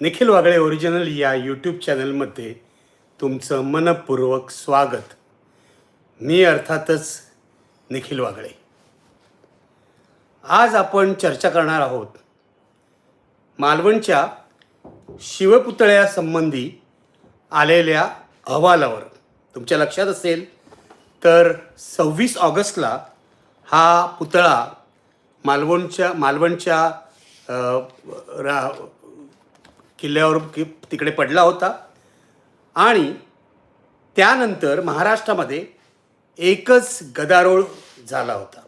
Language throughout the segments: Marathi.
निखिल वागळे ओरिजिनल या यूट्यूब चॅनलमध्ये तुमचं मनपूर्वक स्वागत. मी अर्थातच निखिल वागळे. आज आपण चर्चा करणार आहोत मालवणच्या शिवपुतळ्यासंबंधी आलेल्या अहवालावर. तुमच्या लक्षात असेल तर सव्वीस ऑगस्टला हा पुतळा मालवणच्या मालवणच्या रा किल्ल्यावर कि तिकडे पडला होता. आणि त्यानंतर महाराष्ट्रामध्ये एकच गदारोळ झाला होता.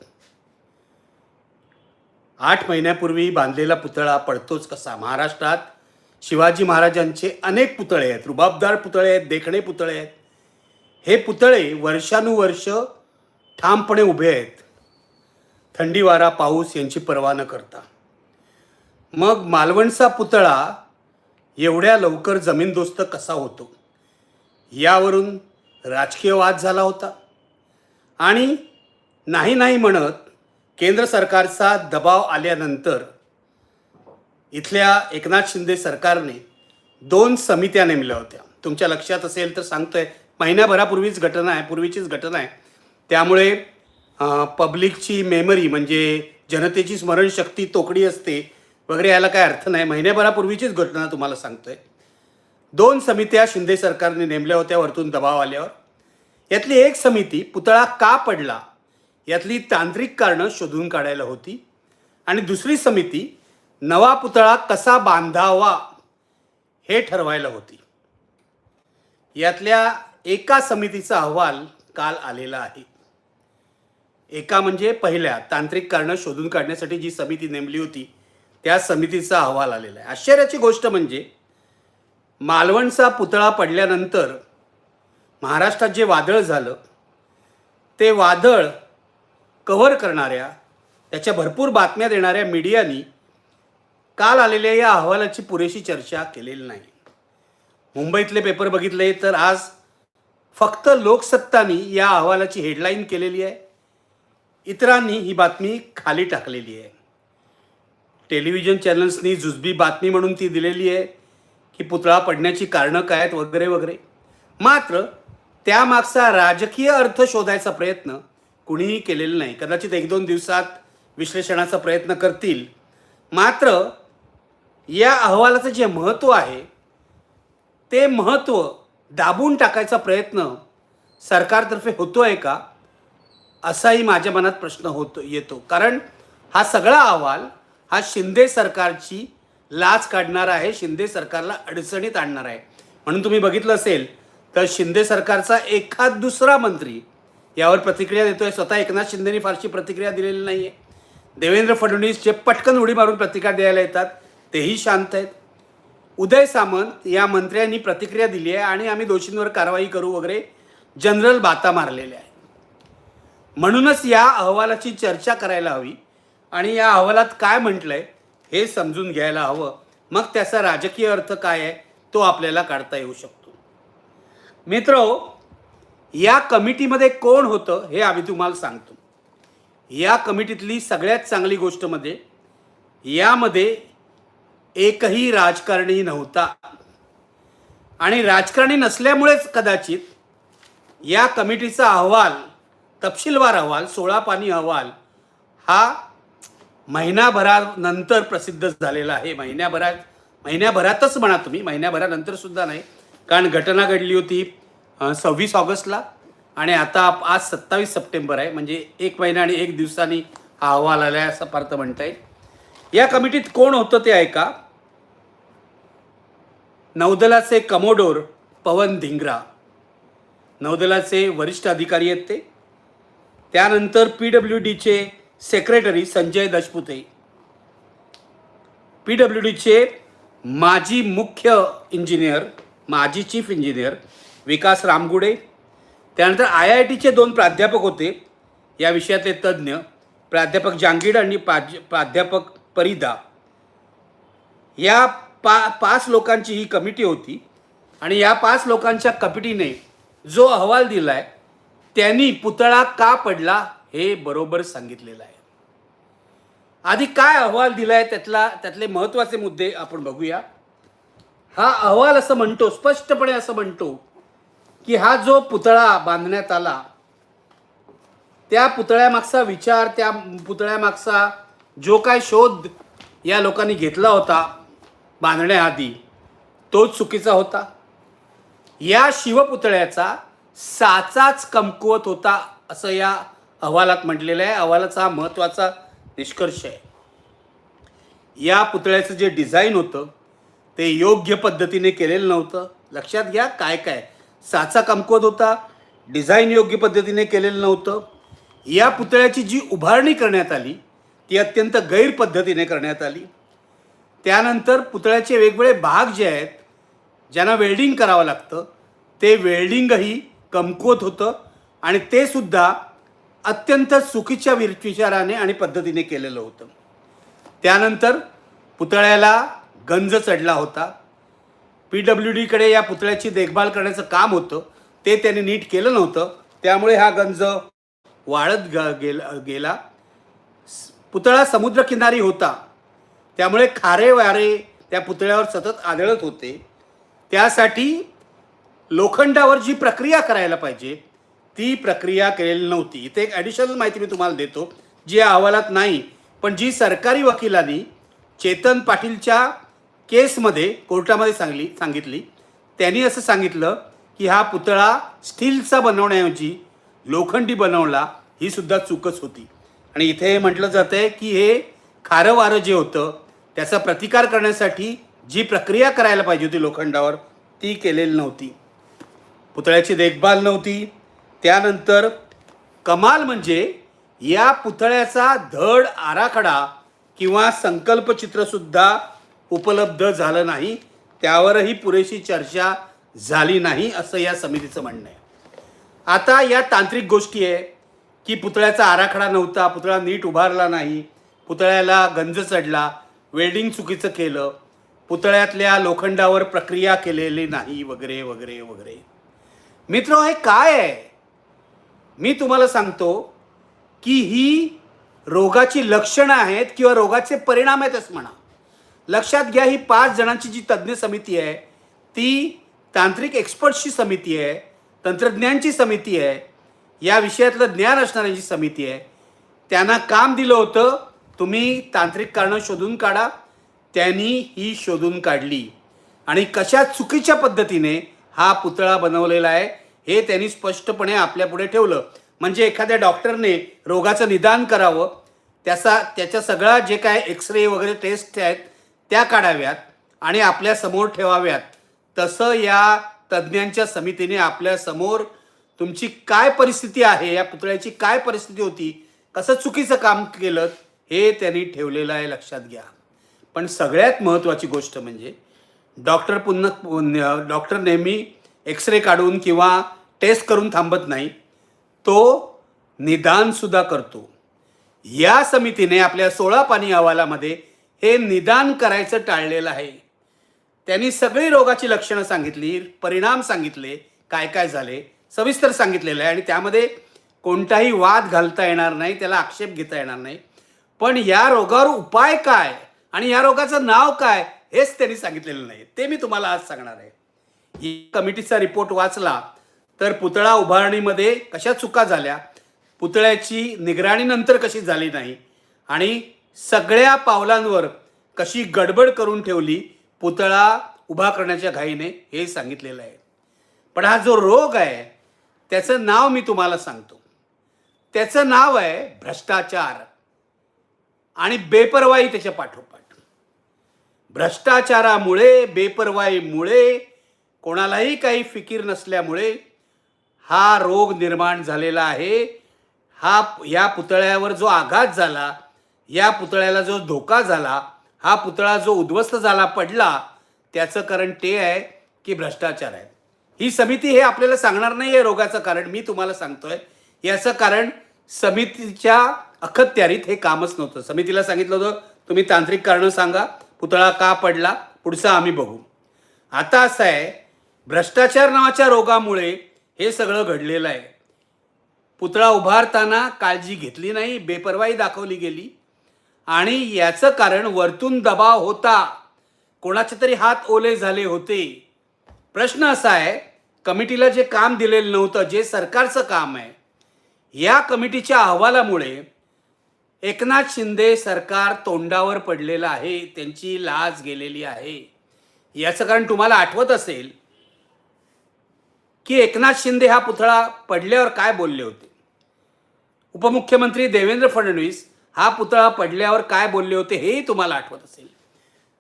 आठ महिन्यापूर्वी बांधलेला पुतळा पडतोच कसा? महाराष्ट्रात शिवाजी महाराजांचे अनेक पुतळे आहेत. रुबाबदार पुतळे आहेत देखणे पुतळे आहेत. हे पुतळे वर्षानुवर्ष ठामपणे उभे आहेत. थंडी वारा पाऊस यांची पर्वा न करता. मग मालवणचा पुतळा एवढ्या लवकर जमीनदोस्त कसा होतो? यावरून राजकीय वाद झाला होता. आणि नाही नाही म्हणत केंद्र सरकारचा दबाव आल्यानंतर इथल्या एकनाथ शिंदे सरकारने दोन समित्या नेमल्या होत्या. तुमच्या लक्षात असेल तर सांगतोय महिन्याभरापूर्वीच घटना आहे पूर्वीचीच घटना आहे. त्यामुळे पब्लिकची मेमरी म्हणजे जनतेची स्मरणशक्ती तोकडी असते. वगैरे याला काय अर्थ नाही. महिन्याभरापूर्वीचीच घटना तुम्हाला सांगतोय. दोन समित्या शिंदे सरकारने नेमल्या होत्या वरतून दबाव आल्यावर. यातली एक समिती पुतळा का पडला यातली तांत्रिक कारणं शोधून काढायला होती. आणि दुसरी समिती नवा पुतळा कसा बांधावा हे ठरवायला होती. यातल्या एका समितीचा अहवाल काल आलेला आहे. एका म्हणजे पहिल्या तांत्रिक कारणं शोधून काढण्यासाठी जी समिती नेमली होती त्या समितीचा अहवाल आलेला आहे. आश्चर्याची गोष्ट म्हणजे मालवणचा पुतळा पडल्यानंतर महाराष्ट्रात जे वादळ झालं ते वादळ कव्हर करणाऱ्या त्याच्या भरपूर बातम्या देणाऱ्या मीडियानी काल आलेल्या या अहवालाची पुरेशी चर्चा केलेली नाही. मुंबईतले पेपर बघितले तर आज फक्त लोकसत्तानी या अहवालाची हेडलाईन केलेली आहे. इतरांनी ही बातमी खाली टाकलेली आहे. टेलिव्हिजन चॅनल्सनी जुजबी बातमी म्हणून ती दिलेली आहे की पुतळा पडण्याची कारणं काय आहेत वगैरे वगैरे. मात्र त्यामागचा राजकीय अर्थ शोधायचा प्रयत्न कुणीही केलेला नाही. कदाचित एक दोन दिवसात विश्लेषणाचा प्रयत्न करतील. मात्र या अहवालाचं जे महत्त्व आहे ते महत्त्व दाबून टाकायचा प्रयत्न सरकारतर्फे होतो आहे का असाही माझ्या मनात प्रश्न होतो येतो. कारण हा सगळा अहवाल हा शिंदे सरकारची लाच काढणार आहे शिंदे सरकारला अडचणीत आणणार आहे. म्हणून तुम्ही बघितलं असेल तर शिंदे सरकारचा एखाद दुसरा मंत्री यावर प्रतिक्रिया देतोय. स्वतः एकनाथ शिंदेनी फारशी प्रतिक्रिया दिलेली नाही आहे देवेंद्र फडणवीस जे पटकन उडी मारून प्रतिक्रिया द्यायला येतात तेही शांत आहेत. उदय सामंत या मंत्र्यांनी प्रतिक्रिया दिली आहे आणि आम्ही दोषींवर कारवाई करू वगैरे जनरल बाता मारलेल्या आहेत. म्हणूनच या अहवालाची चर्चा करायला हवी. आणि या अहवालात काय म्हटलंय हे समजून घ्यायला हवं. मग त्याचा राजकीय अर्थ काय आहे तो आपल्याला काढता येऊ शकतो. मित्र या कमिटीमध्ये कोण होतं हे आम्ही तुम्हाला सांगतो. या कमिटीतली सगळ्यात चांगली गोष्ट म्हणजे यामध्ये एकही राजकारणी नव्हता. आणि राजकारणी नसल्यामुळेच कदाचित या कमिटीचा अहवाल तपशीलवार अहवाल सोळा पानी अहवाल हा महिनाभरानंतर प्रसिद्ध झालेला आहे. महिन्याभरात महिन्याभरातच म्हणा तुम्ही महिन्याभरानंतर सुद्धा नाही. कारण घटना घडली होती सव्वीस ऑगस्टला. आणि आता आज सत्तावीस सप्टेंबर आहे. म्हणजे एक महिना आणि एक दिवसांनी हा अहवाल आला आहे असं पार्थ म्हणता येईल. या कमिटीत कोण होतं ते ऐका. नौदलाचे कमोडोर पवन धिंगरा. नौदलाचे वरिष्ठ अधिकारी आहेत ते. त्यानंतर पी डब्ल्यू डीचे secretary Sanjay Dashpute. P W डीचे माजी मुख्य इंजिनियर माजी चीफ इंजिनियर विकास रामगुडे त्यानंतर आय आय टीचे दोन प्राध्यापक होते या विषयातले तज्ज्ञ प्राध्यापक जांगीड आणि पाज प्राध्यापक परिदा. या पा पाच लोकांची ही कमिटी होती आणि या पाच लोकांच्या कमिटीने जो अहवाल दिला आहे त्यांनी पुतळा का पडला हे बरोबर सांगितलेलं आहे. आधी काय अहवाल दिला आहे त्यातला त्यातले महत्त्वाचे मुद्दे आपण बघूया. हा अहवाल असं म्हणतो स्पष्टपणे असं म्हणतो की हा जो पुतळा बांधण्यात आला त्या पुतळ्यामागचा विचार त्या पुतळ्यामागचा जो काय शोध या लोकांनी घेतला होता बांधण्याआधी तो चुकीचा होता. या शिवपुतळ्याचा साचाच कमकुवत होता असं या अहवालात म्हटलेलं आहे. अहवालाचा हा महत्त्वाचा निष्कर्ष आहे. या पुतळ्याचं जे डिझाईन होतं ते योग्य पद्धतीने केलेलं नव्हतं. लक्षात घ्या काय काय. साचा कमकुवत होता डिझाईन योग्य पद्धतीने केलेलं नव्हतं. या पुतळ्याची जी उभारणी करण्यात आली ती अत्यंत गैर पद्धतीने करण्यात आली. त्यानंतर पुतळ्याचे वेगवेगळे भाग जे आहेत ज्यांना वेल्डिंग करावं लागतं ते वेल्डिंगही कमकुवत होतं आणि ते सुद्धा अत्यंत चुकीच्या विचाराने आणि पद्धतीने केलेलं होतं. त्यानंतर पुतळ्याला गंज चढला होता. पी डब्ल्यू डीकडे या पुतळ्याची देखभाल करण्याचं काम होतं. ते त्यांनी नीट केलं नव्हतं. त्यामुळे हा गंज वाढत ग गेला गेला. पुतळा समुद्रकिनारी होता. त्यामुळे खारे वारे त्या पुतळ्यावर सतत आदळत होते. त्यासाठी लोखंडावर जी प्रक्रिया करायला पाहिजे ती प्रक्रिया केलेली नव्हती. इथे एक ॲडिशनल माहिती मी तुम्हाला देतो जी या अहवालात नाही पण जी सरकारी वकिलांनी चेतन पाटीलच्या केसमध्ये कोर्टामध्ये सांगली सांगितली. त्यांनी असं सांगितलं की हा पुतळा स्टीलचा बनवण्याऐवजी लोखंडी बनवला ही सुद्धा चूकच होती. आणि इथे म्हटलं जातं आहे की हे खारं वारं जे होतं त्याचा प्रतिकार करण्यासाठी जी प्रक्रिया करायला पाहिजे होती लोखंडावर ती केलेली नव्हती. पुतळ्याची देखभाल नव्हती त्यानंतर कमाल म्हणजे या पुतळ्याचा धड आराखडा किंवा संकल्पचित्रसुद्धा उपलब्ध झालं नाही. त्यावरही पुरेशी चर्चा झाली नाही असं या समितीचं म्हणणं आहे. आता या तांत्रिक गोष्टी आहे की पुतळ्याचा आराखडा नव्हता पुतळा नीट उभारला नाही पुतळ्याला गंज चढला वेल्डिंग चुकीचं केलं पुतळ्यातल्या लोखंडावर प्रक्रिया केलेली नाही वगैरे वगैरे वगैरे. मित्र हे काय आहे? मी तुम्हाला सांगतो की ही रोगाची लक्षणं आहेत किंवा रोगाचे परिणाम आहेत असं म्हणा. लक्षात घ्या ही पाच जणांची जी तज्ज्ञ समिती आहे ती तांत्रिक एक्सपर्ट्सची समिती आहे तंत्रज्ञांची समिती आहे या विषयातलं ज्ञान असणाऱ्यांची समिती आहे त्यांना काम दिलं होतं तुम्ही तांत्रिक कारणं शोधून काढा त्यांनी ही शोधून काढली. आणि कशा चुकीच्या पद्धतीने हा पुतळा बनवलेला आहे हे त्यांनी स्पष्टपणे आपल्यापुढे ठेवलं. म्हणजे एखाद्या डॉक्टरने रोगाचं निदान करावं त्याचा त्याच्या सगळा जे काय एक्सरे वगैरे टेस्ट आहेत त्या काढाव्यात आणि आपल्यासमोर ठेवाव्यात. तसं या तज्ज्ञांच्या समितीने आपल्यासमोर तुमची काय परिस्थिती आहे या पुतळ्याची काय परिस्थिती होती कसं चुकीचं काम केलं हे त्यांनी ठेवलेलं आहे लक्षात घ्या. पण सगळ्यात महत्त्वाची गोष्ट म्हणजे डॉक्टर पुन्हा डॉक्टर नेहमी एक्सरे काढून किंवा टेस्ट करून थांबत नाही. तो निदानसुद्धा करतो. या समितीने आपल्या सोळा पाणी अहवालामध्ये हे निदान करायचं टाळलेलं आहे. त्यांनी सगळी रोगाची लक्षणं सांगितली परिणाम सांगितले काय काय झाले सविस्तर सांगितलेलं आहे आणि त्यामध्ये कोणताही वाद घालता येणार नाही त्याला आक्षेप घेता येणार नाही. पण या रोगावर उपाय काय आणि या रोगाचं नाव काय हेच त्यांनी सांगितलेलं नाही. ते मी तुम्हाला आज सांगणार आहे. कमिटीचा रिपोर्ट वाचला तर पुतळा उभारणीमध्ये कशा चुका झाल्या? पुतळ्याची निगराणी नंतर कशी झाली नाही? आणि सगळ्या पावलांवर कशी गडबड करून ठेवली? पुतळा उभा करण्याच्या घाईने हे सांगितलेलं आहे. पण हा जो रोग आहे त्याचं नाव मी तुम्हाला सांगतो. त्याचं नाव आहे भ्रष्टाचार आणि बेपरवाई त्याच्या पाठोपाठ. भ्रष्टाचारामुळे बेपरवाईमुळे कोणालाही काही फिकीर नसल्यामुळे हा रोग निर्माण झालेला आहे. हा या पुतळ्यावर जो आघात झाला या पुतळ्याला जो धोका झाला हा पुतळा जो उद्ध्वस्त झाला पडला त्याचं कारण ते आहे की भ्रष्टाचार आहे. ही समिती हे आपल्याला सांगणार नाही आहे रोगाचं कारण मी तुम्हाला सांगतोय. याचं कारण समितीच्या अखत्यारीत हे कामच नव्हतं. समितीला सांगितलं होतं तुम्ही तांत्रिक कारणं सांगा पुतळा का पडला पुढचं आम्ही बघू. आता असं आहे भ्रष्टाचार नावाच्या रोगामुळे हे सगळं घडलेलं आहे. पुतळा उभारताना काळजी घेतली नाही बेपरवाई दाखवली गेली. आणि याचं कारण वरतून दबाव होता. कोणाचे तरी हात ओले झाले होते. प्रश्न असा आहे कमिटीला जे काम दिलेलं नव्हतं जे सरकारचं काम आहे या कमिटीच्या अहवालामुळे एकनाथ शिंदे सरकार तोंडावर पडलेलं आहे त्यांची लाज गेलेली आहे. याचं कारण तुम्हाला आठवत असेल की एकनाथ शिंदे हा पुतळा पडल्यावर काय बोलले होते? उपमुख्यमंत्री देवेंद्र फडणवीस हा पुतळा पडल्यावर काय बोलले होते हेही तुम्हाला आठवत असेल.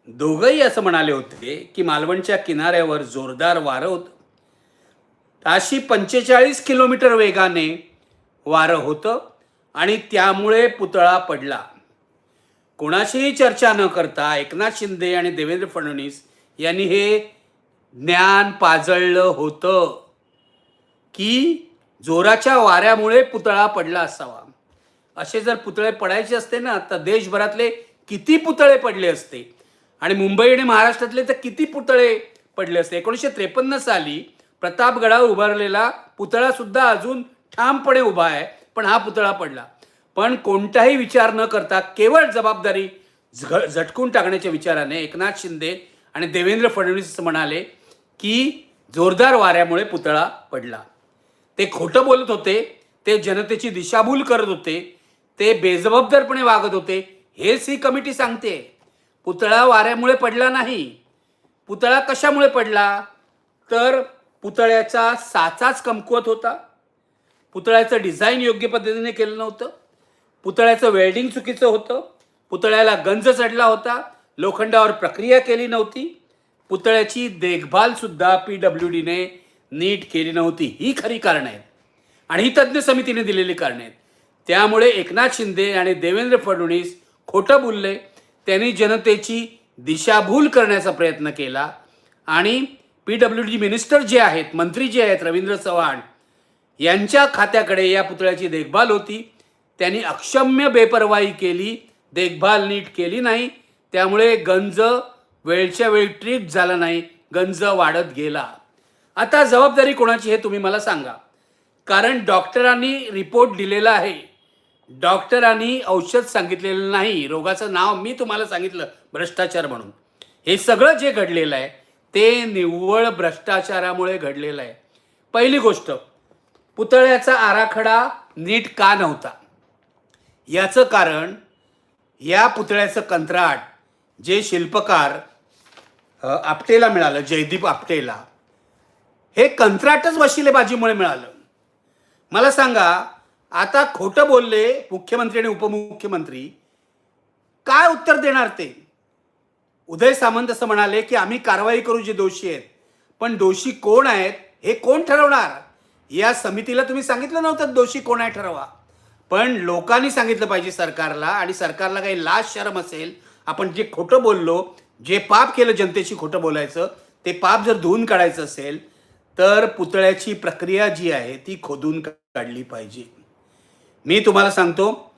दोघंही असं म्हणाले होते की मालवणच्या किनाऱ्यावर जोरदार वारं होतं. ताशी पंचेचाळीस किलोमीटर वेगाने वारं होतं आणि त्यामुळे पुतळा पडला. कोणाशीही चर्चा न करता एकनाथ शिंदे आणि देवेंद्र फडणवीस यांनी हे ज्ञान पाजळलं होतं. की जोराच्या वाऱ्यामुळे पुतळा पडला असावा. असे जर पुतळे पडायचे असते ना तर देशभरातले किती पुतळे पडले असते. आणि मुंबई आणि महाराष्ट्रातले तर किती पुतळे पडले असते. एकोणीसशे त्रेपन्न साली प्रतापगडावर उभारलेला पुतळा सुद्धा अजून ठामपणे उभा आहे पण हा पुतळा पडला. पण कोणताही विचार न करता केवळ जबाबदारी झ झटकून टाकण्याच्या विचाराने एकनाथ शिंदे आणि देवेंद्र फडणवीस म्हणाले की जोरदार वाऱ्यामुळे पुतळा पडला. ते खोटं बोलत होते ते जनतेची दिशाभूल करत होते ते बेजबाबदारपणे वागत होते हेच ही कमिटी सांगते. पुतळा वाऱ्यामुळे पडला नाही. पुतळा कशामुळे पडला? तर पुतळ्याचा साचाच कमकुवत होता. पुतळ्याचं डिझाईन योग्य पद्धतीने केलं नव्हतं. पुतळ्याचं वेल्डिंग चुकीचं होतं. पुतळ्याला गंज चढला होता. लोखंडावर प्रक्रिया केली नव्हती. पुतळ्याची देखभालसुद्धा पी डब्ल्यू डीने नीट केली नव्हती. ही खरी कारणं आहेत. आणि ही तज्ज्ञ समितीने दिलेली कारणं आहेत. त्यामुळे एकनाथ शिंदे आणि देवेंद्र फडणवीस खोटं बोलले. त्यांनी जनतेची दिशाभूल करण्याचा प्रयत्न केला. आणि पी डब्ल्यू डी मिनिस्टर जे आहेत मंत्री जे आहेत रवींद्र चव्हाण यांच्या खात्याकडे या पुतळ्याची देखभाल होती. त्यांनी अक्षम्य बेपरवाई केली. देखभाल नीट केली नाही. त्यामुळे गंज वेळच्या वेळी ट्रीट झाला नाही. गंज वाढत गेला. आता जबाबदारी कोणाची हे तुम्ही मला सांगा. कारण डॉक्टरांनी रिपोर्ट दिलेला आहे. डॉक्टरांनी औषध सांगितलेलं नाही. रोगाचं नाव मी तुम्हाला सांगितलं भ्रष्टाचार म्हणून. हे सगळं जे घडलेलं आहे ते निव्वळ भ्रष्टाचारामुळे घडलेलं आहे. पहिली गोष्ट पुतळ्याचा आराखडा नीट का नव्हता? याचं कारण या पुतळ्याचं कंत्राट जे शिल्पकार आपटेला मिळालं जयदीप आपटेला हे कंत्राटच वशिलेबाजीमुळे मिळालं. मला सांगा आता खोटं बोलले मुख्यमंत्री आणि उपमुख्यमंत्री काय उत्तर देणार ते? उदय सामंत असं म्हणाले की आम्ही कारवाई करू जे दोषी आहेत पण दोषी कोण आहेत हे कोण ठरवणार? या समितीला तुम्ही सांगितलं नव्हतं दोषी कोण आहे ठरवा. पण लोकांनी सांगितलं पाहिजे सरकारला आणि सरकारला काही लाज शरम असेल आपण जे खोटं बोललो जे पाप केलं जनतेशी खोटं बोलायचं ते पाप जर धुवून काढायचं असेल तर पुतळ्याची प्रक्रिया जी आहे ती खोदून काढली पाहिजे. मी तुम्हाला सांगतो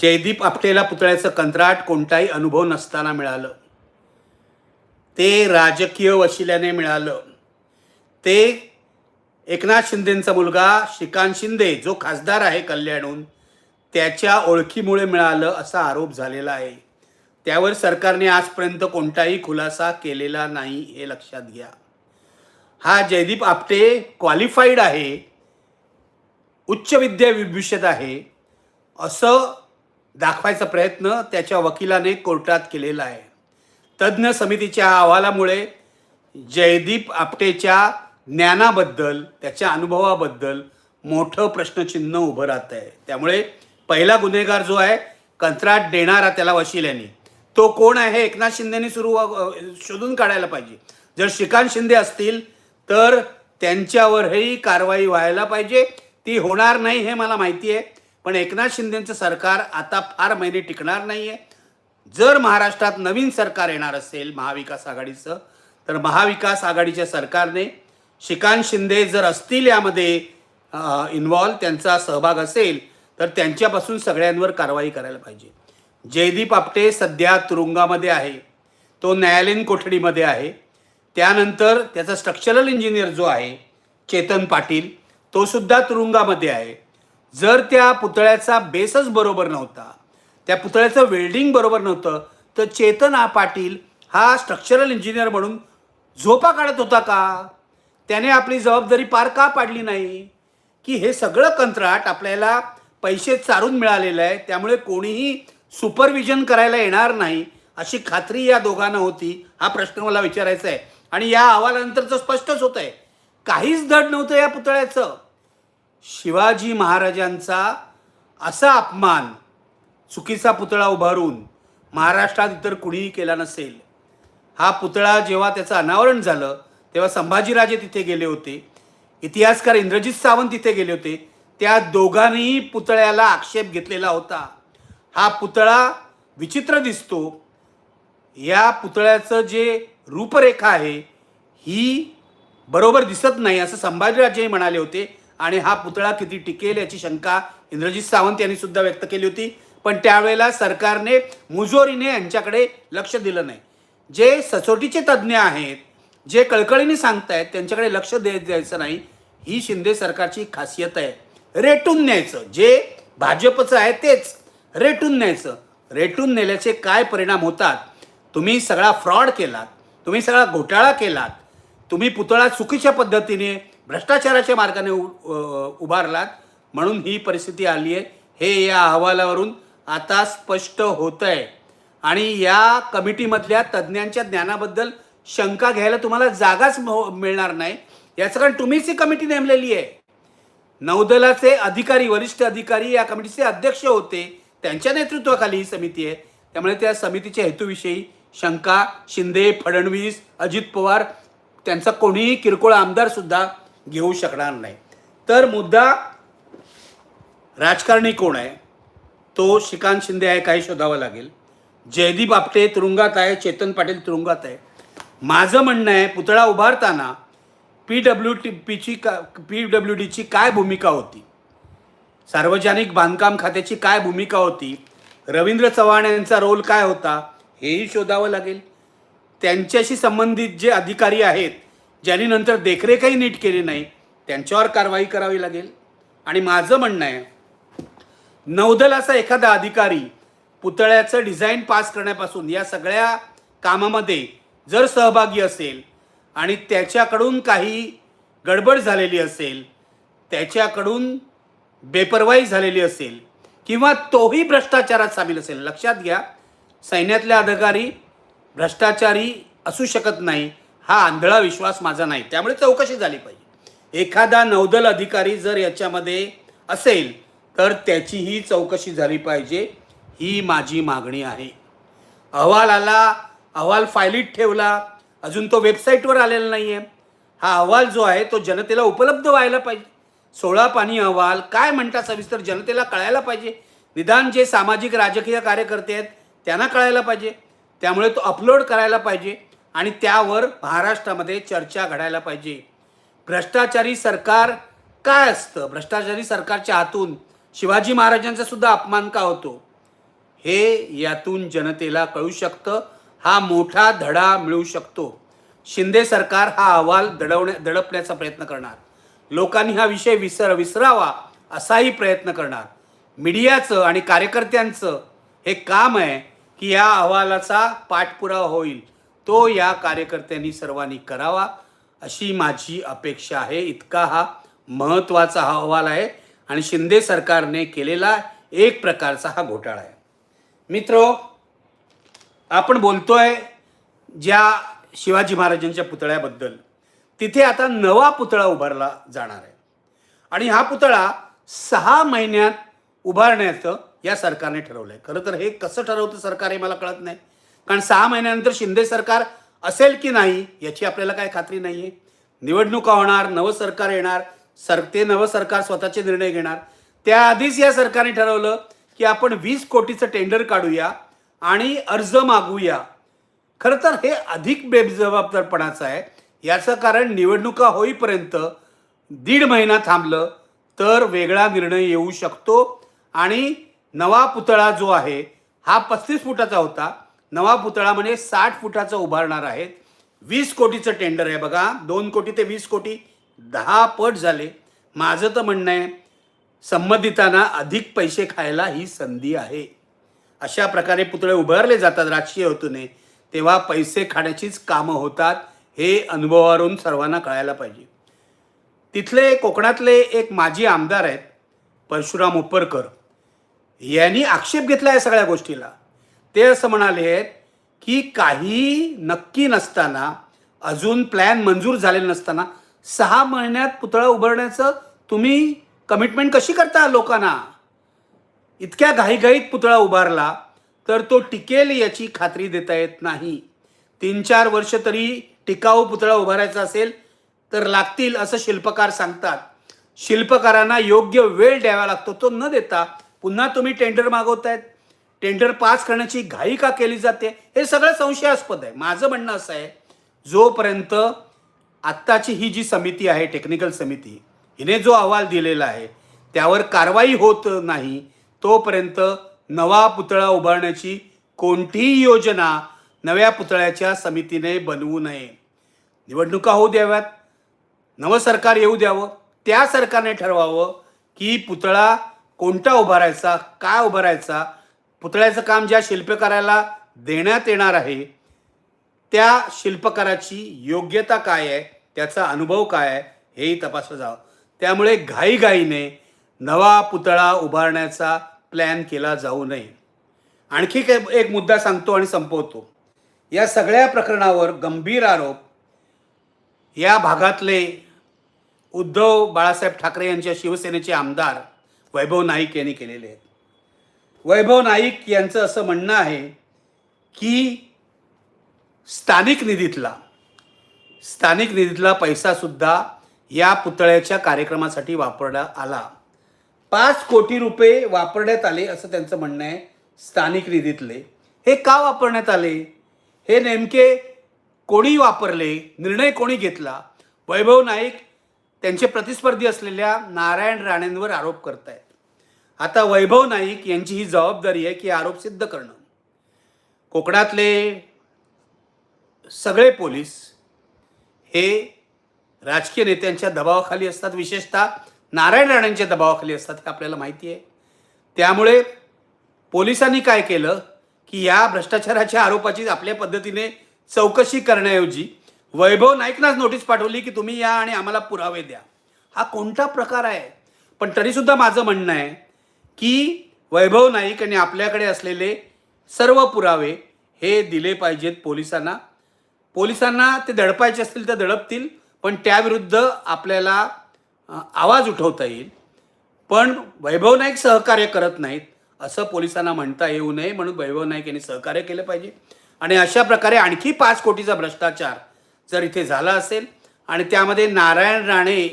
जयदीप आपटेला पुतळ्याचं कंत्राट कोणताही अनुभव नसताना मिळालं. ते राजकीय वशिल्याने मिळालं. ते एकनाथ शिंदेंचा मुलगा श्रीकांत शिंदे जो खासदार आहे कल्याणहून त्याच्या ओळखीमुळे मिळालं असा आरोप झालेला आहे. त्यावर सरकारने आजपर्यंत कोणताही खुलासा केलेला नाही हे लक्षात घ्या. हा जयदीप आपटे क्वालिफाईड आहे उच्च विद्या विभूषित आहे असं दाखवायचा प्रयत्न त्याच्या वकिलाने कोर्टात केलेला आहे. तज्ज्ञ समितीच्या अहवालामुळे जयदीप आपटेच्या ज्ञानाबद्दल त्याच्या अनुभवाबद्दल मोठं प्रश्नचिन्ह उभं राहत आहे. त्यामुळे पहिला गुन्हेगार जो आहे कंत्राट देणारा त्याला वशिल्याने तो कोण आहे एकनाथ शिंदेनी सुरू शोधून काढायला पाहिजे. जर श्रीकांत शिंदे असतील तर त्यांच्यावरही कारवाई व्हायला पाहिजे. ती होणार नाही हे मला माहिती आहे. पण एकनाथ शिंदेचं सरकार आता फार महिने टिकणार नाही आहे जर महाराष्ट्रात नवीन सरकार येणार असेल महाविकास आघाडीचं तर महाविकास आघाडीच्या सरकारने श्रीकांत शिंदे जर असतील यामध्ये इन्व्हॉल्व त्यांचा सहभाग असेल तर त्यांच्यापासून सगळ्यांवर कारवाई करायला पाहिजे. जयदीप आपटे सध्या तुरुंगामध्ये आहे. तो न्यायालयीन कोठडीमध्ये आहे. त्यानंतर त्याचा स्ट्रक्चरल इंजिनियर जो आहे चेतन पाटील तो सुद्धा तुरुंगामध्ये आहे. जर त्या पुतळ्याचा बेसच बरोबर नव्हता त्या पुतळ्याचं वेल्डिंग बरोबर नव्हतं तर चेतन हा पाटील हा स्ट्रक्चरल इंजिनियर म्हणून झोपा काढत होता का? त्याने आपली जबाबदारी पार का पाडली नाही? की हे सगळं कंत्राट आपल्याला पैसे चारून मिळालेलं आहे त्यामुळे कोणीही सुपरविजन करायला येणार नाही अशी खात्री या दोघांना होती हा प्रश्न मला विचारायचा आहे. आणि या अहवालानंतरचं स्पष्टच होत आहे काहीच धड नव्हतं या पुतळ्याचं. शिवाजी महाराजांचा असा अपमान चुकीचा पुतळा उभारून महाराष्ट्रात इतर कुणीही केला नसेल. हा पुतळा जेव्हा त्याचं अनावरण झालं तेव्हा संभाजीराजे तिथे गेले होते. इतिहासकार इंद्रजित सावंत तिथे गेले होते. त्या दोघांनीही पुतळ्याला आक्षेप घेतलेला होता. हा पुतळा विचित्र दिसतो. या पुतळ्याचं जे रूपरेखा आहे ही बरोबर दिसत नाही असं संभाजीराजेही म्हणाले होते. आणि हा पुतळा किती टिकेल याची शंका इंद्रजित सावंत यांनी सुद्धा व्यक्त केली होती. पण त्यावेळेला सरकारने मुजोरीने यांच्याकडे लक्ष दिलं नाही. जे सचोटीचे तज्ज्ञ आहेत जे कळकळीने सांगतायत त्यांच्याकडे लक्ष दे द्यायचं नाही ही शिंदे सरकारची खासियत आहे. रेटून न्यायचं. जे भाजपचं आहे तेच. रेटून न्यायचं. रेटून नेल्याचे काय परिणाम होतात? तुम्ही सगळा फ्रॉड केलात. तुम्ही सगळा घोटाळा केलात तुम्ही पुतळा चुकीच्या पद्धतीने भ्रष्टाचाराच्या मार्गाने उ- उभारलात म्हणून ही परिस्थिती आली आहे. हे या अहवालावरून आता स्पष्ट होत आहे आणि या कमिटीमधल्या तज्ज्ञांच्या ज्ञानाबद्दल शंका घ्यायला तुम्हाला जागाच मिळणार नाही. याचं कारण तुम्हीच ही कमिटी नेमलेली आहे. नौदलाचे अधिकारी वरिष्ठ अधिकारी या कमिटीचे अध्यक्ष होते. त्यांच्या नेतृत्वाखाली ही समिती आहे. त्यामुळे त्या समितीच्या हेतूविषयी शंका शिंदे फडणवीस अजित पवार त्यांचा कोणीही किरकोळ आमदार सुद्धा घेऊ शकणार नाही. तर मुद्दा राजकारणी कोण आहे? तो श्रीकांत शिंदे आहे काही शोधावं लागेल. जयदीप आपटे तुरुंगात आहे चेतन पाटील तुरुंगात आहे. माझं म्हणणं आहे पुतळा उभारताना पी डब्ल्यू टी पीची का पी डब्ल्यू डीची काय भूमिका होती? सार्वजनिक बांधकाम खात्याची काय भूमिका होती? रवींद्र चव्हाण यांचा रोल काय होता? हेही शोधावं लागेल. त्यांच्याशी संबंधित जे अधिकारी आहेत ज्यांनी नंतर देखरेखही नीट केली नाही त्यांच्यावर कारवाई करावी लागेल. आणि माझं म्हणणं आहे नौदलाचा एखादा अधिकारी पुतळ्याचं डिझाईन पास करण्यापासून या सगळ्या कामामध्ये जर सहभागी असेल आणि त्याच्याकडून काही गडबड झालेली असेल त्याच्याकडून बेपरवाई झालेली असेल किंवा तोही भ्रष्टाचारात सामील असेल लक्षात घ्या सैन्यातले अधिकारी भ्रष्टाचारी असू शकत नाही हा आंधळा विश्वास माझा नाही. त्यामुळे चौकशी झाली पाहिजे. एखादा नौदल अधिकारी जर याच्यामध्ये असेल तर त्याचीही चौकशी झाली पाहिजे. ही माझी मागणी आहे. अहवाल आला अहवाल फायलीत ठेवला अजून तो वेबसाईटवर आलेला नाही आहे हा अहवाल जो आहे तो जनतेला उपलब्ध व्हायला पाहिजे. सोळा पाणी अहवाल काय म्हणतात सविस्तर जनतेला कळायला पाहिजे. निदान जे सामाजिक राजकीय कार्यकर्ते आहेत त्यांना कळायला पाहिजे. त्यामुळे तो अपलोड करायला पाहिजे आणि त्यावर महाराष्ट्रामध्ये चर्चा घडायला पाहिजे. भ्रष्टाचारी सरकार काय असतं? भ्रष्टाचारी सरकारच्या हातून शिवाजी महाराजांचा सुद्धा अपमान का होतो? हे यातून जनतेला कळू शकतं. हा मोठा धडा मिळू शकतो. शिंदे सरकार हा अहवाल दडवण्या दडपण्याचा प्रयत्न करणार. लोकांनी हा विषय विसर विसरावा असाही प्रयत्न करणार. मीडियाचं आणि कार्यकर्त्यांचं हे काम आहे. की या अहवालाचा पाठपुरावा होईल. तो या कार्यकर्त्यांनी सर्वांनी करावा अशी माझी अपेक्षा आहे. इतका हा महत्त्वाचा हा अहवाल आहे आणि शिंदे सरकारने केलेला एक प्रकारचा हा घोटाळा आहे. मित्रो आपण बोलतोय ज्या शिवाजी महाराजांच्या पुतळ्याबद्दल. तिथे आता नवा पुतळा उभारला जाणार आहे. आणि हा पुतळा सहा महिन्यात उभारण्याचं या सरकारने ठरवलं आहे खरं तर हे कसं ठरवतं सरकार हे मला कळत नाही. कारण सहा महिन्यानंतर शिंदे सरकार असेल की नाही याची आपल्याला काय खात्री नाही आहे निवडणुका होणार नवं सरकार येणार सर ते नवं सरकार स्वतःचे निर्णय घेणार. त्याआधीच या सरकारने ठरवलं की आपण वीस कोटीचं टेंडर काढूया आणि अर्ज मागूया. खरं तर हे अधिक बेजबाबदारपणाचं आहे. याचं कारण निवडणुका होईपर्यंत दीड महिना थांबलं तर वेगळा निर्णय येऊ शकतो आणि नवा पुतळा जो आहे हा पस्तीस फुटाचा होता. नवा पुतळा म्हणजे साठ फुटाचा उभारणार आहेत. वीस कोटीचं टेंडर आहे बघा. दोन कोटी ते वीस कोटी दहा पट झाले. माझं तर म्हणणं आहे संबंधितांना अधिक पैसे खायला ही संधी आहे. अशा प्रकारे पुतळे उभारले जातात राजकीय हेतूने. तेव्हा पैसे खाण्याचीच कामं होतात हे अनुभवावरून सर्वांना कळायला पाहिजे. तिथले कोकणातले एक माजी आमदार आहेत परशुराम उपरकर यांनी आक्षेप घेतला या सगळ्या गोष्टीला. ते असं म्हणाले की काही नक्की नसताना अजून प्लॅन मंजूर झालेला नसताना सहा महिन्यात पुतळा उभारण्याचं तुम्ही कमिटमेंट कशी करता लोकांना? इतक्या घाईघाईत पुतळा उभारला तर तो टिकेल याची खात्री देता येत नाही. तीन चार वर्ष तरी टिकाऊ पुतळा उभारायचा असेल तर लागतील असं शिल्पकार सांगतात. शिल्पकारांना योग्य वेळ द्यावा लागतो तो न देता पुन्हा तुम्ही टेंडर मागवतायत. टेंडर पास करण्याची घाई का केली जाते? हे सगळं संशयास्पद आहे. माझं म्हणणं असं आहे जोपर्यंत आत्ताची ही जी समिती आहे टेक्निकल समिती हिने जो अहवाल दिलेला आहे त्यावर कारवाई होत नाही तोपर्यंत नवा पुतळा उभारण्याची कोणतीही योजना नव्या पुतळ्याच्या समितीने बनवू नये. निवडणुका होऊ द्याव्यात. नवं सरकार येऊ द्यावं. त्या सरकारने ठरवावं की पुतळा कोणता उभारायचा काय उभारायचा पुतळ्याचं काम ज्या शिल्पकाराला देण्यात येणार आहे त्या शिल्पकाराची योग्यता काय आहे त्याचा अनुभव काय आहे हेही तपासलं जावं. त्यामुळे घाईघाईने नवा पुतळा उभारण्याचा प्लॅन केला जाऊ नये. आणखी एक एक मुद्दा सांगतो आणि संपवतो. या सगळ्या प्रकरणावर गंभीर आरोप या भागातले उद्धव बाळासाहेब ठाकरे यांच्या शिवसेनेचे आमदार वैभव नाईक यांनी केलेले आहेत. वैभव नाईक यांचं असं म्हणणं आहे की स्थानिक निधीतला स्थानिक निधीतला पैसासुद्धा या पुतळ्याच्या कार्यक्रमासाठी वापरण्यात आला. पाच कोटी रुपये वापरण्यात आले असं त्यांचं म्हणणं आहे स्थानिक निधीतले. हे का वापरण्यात आले? हे नेमके कोणी वापरले? निर्णय कोणी घेतला? वैभव नाईक त्यांचे प्रतिस्पर्धी असलेल्या नारायण राणेंवर आरोप करत आहेत आता वैभव नाईक यांची ही जबाबदारी आहे की आरोप सिद्ध करणं. कोकणातले सगळे पोलीस हे राजकीय नेत्यांच्या दबावाखाली असतात. विशेषतः नारायण राणेंच्या दबावाखाली असतात हे आपल्याला माहिती आहे. त्यामुळे पोलिसांनी काय केलं की या भ्रष्टाचाराच्या आरोपाची आपल्या पद्धतीने चौकशी करण्याऐवजी वैभव नाईकनाच नोटीस पाठवली की तुम्ही या आणि आम्हाला पुरावे द्या. हा कोणता प्रकार आहे? पण तरीसुद्धा माझं म्हणणं आहे की वैभव नाईक आणि आपल्याकडे असलेले सर्व पुरावे हे दिले पाहिजेत पोलिसांना. पोलिसांना ते दडपायचे असतील तर दडपतील पण त्याविरुद्ध आपल्याला आवाज उठवता येईल. पण वैभव नाईक सहकार्य करत नाहीत असं पोलिसांना म्हणता येऊ नये म्हणून वैभव नाईक यांनी सहकार्य केलं पाहिजे. आणि अशा प्रकारे आणखी पाच कोटीचा भ्रष्टाचार जर इथे झाला असेल आणि त्यामध्ये नारायण राणे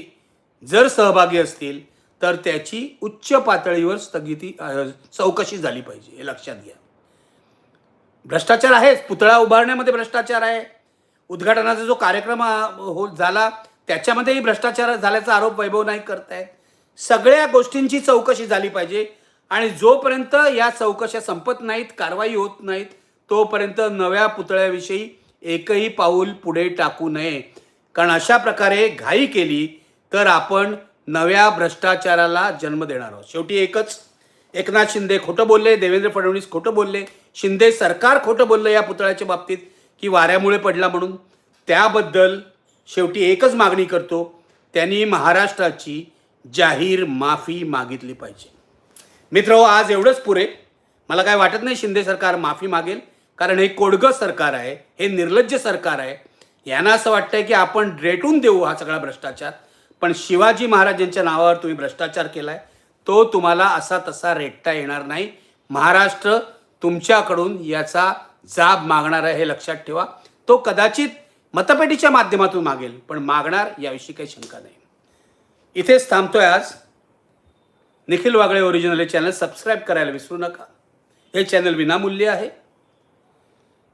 जर सहभागी असतील तर त्याची उच्च पातळीवर स्थगिती चौकशी झाली पाहिजे हे लक्षात घ्या. भ्रष्टाचार आहेच पुतळा उभारण्यामध्ये भ्रष्टाचार आहे. उद्घाटनाचा जो कार्यक्रम हो झाला त्याच्यामध्येही भ्रष्टाचार झाल्याचा आरोप वैभव नाईक करतायत. सगळ्या गोष्टींची चौकशी झाली पाहिजे आणि जोपर्यंत या चौकशा संपत नाहीत कारवाई होत नाहीत तोपर्यंत नव्या पुतळ्याविषयी एकही पाऊल पुढे टाकू नये. कारण अशा प्रकारे घाई केली तर आपण नव्या भ्रष्टाचाराला जन्म देणार आहोत. शेवटी एकच एकनाथ शिंदे खोटं बोलले देवेंद्र फडणवीस खोटं बोलले शिंदे सरकार खोटं बोललं या पुतळ्याच्या बाबतीत की वाऱ्यामुळे पडला म्हणून. त्याबद्दल शेवटी एकच मागणी करतो त्यांनी महाराष्ट्राची जाहीर माफी मागितली पाहिजे. मित्र आज एवढंच पुरे. मला काय वाटत नाही शिंदे सरकार माफी मागेल कारण हे कोडगं सरकार आहे हे निर्लज्ज सरकार आहे. यांना असं वाटतंय की आपण रेटून देऊ हा सगळा भ्रष्टाचार. पण शिवाजी महाराजांच्या नावावर तुम्ही भ्रष्टाचार केलाय तो तुम्हाला असा तसा रेटता येणार नाही. महाराष्ट्र तुमच्याकडून याचा जाब मागणार आहे हे लक्षात ठेवा. तो कदाचित मतपेटीच्या माध्यमातून मागेल पण मागणार याविषयी काही शंका नाही. इथेच थांबतोय आज. निखिल वागळे ओरिजिनल हे चॅनल सबस्क्राईब करायला विसरू नका. हे चॅनल विनामूल्य आहे.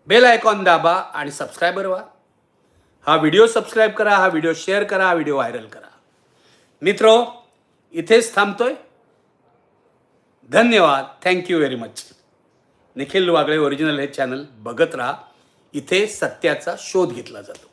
बेल आयकॉन दाबा आणि सबस्क्रायबर व्हा. हा व्हिडिओ सबस्क्राईब करा हा व्हिडिओ शेअर करा हा व्हिडिओ व्हायरल करा. मित्रो इथेच थांबतोय. धन्यवाद. Thank you very much Nikhil Wagle original हे चॅनल बघत राहा. इथे सत्याचा शोध घेतला जातो.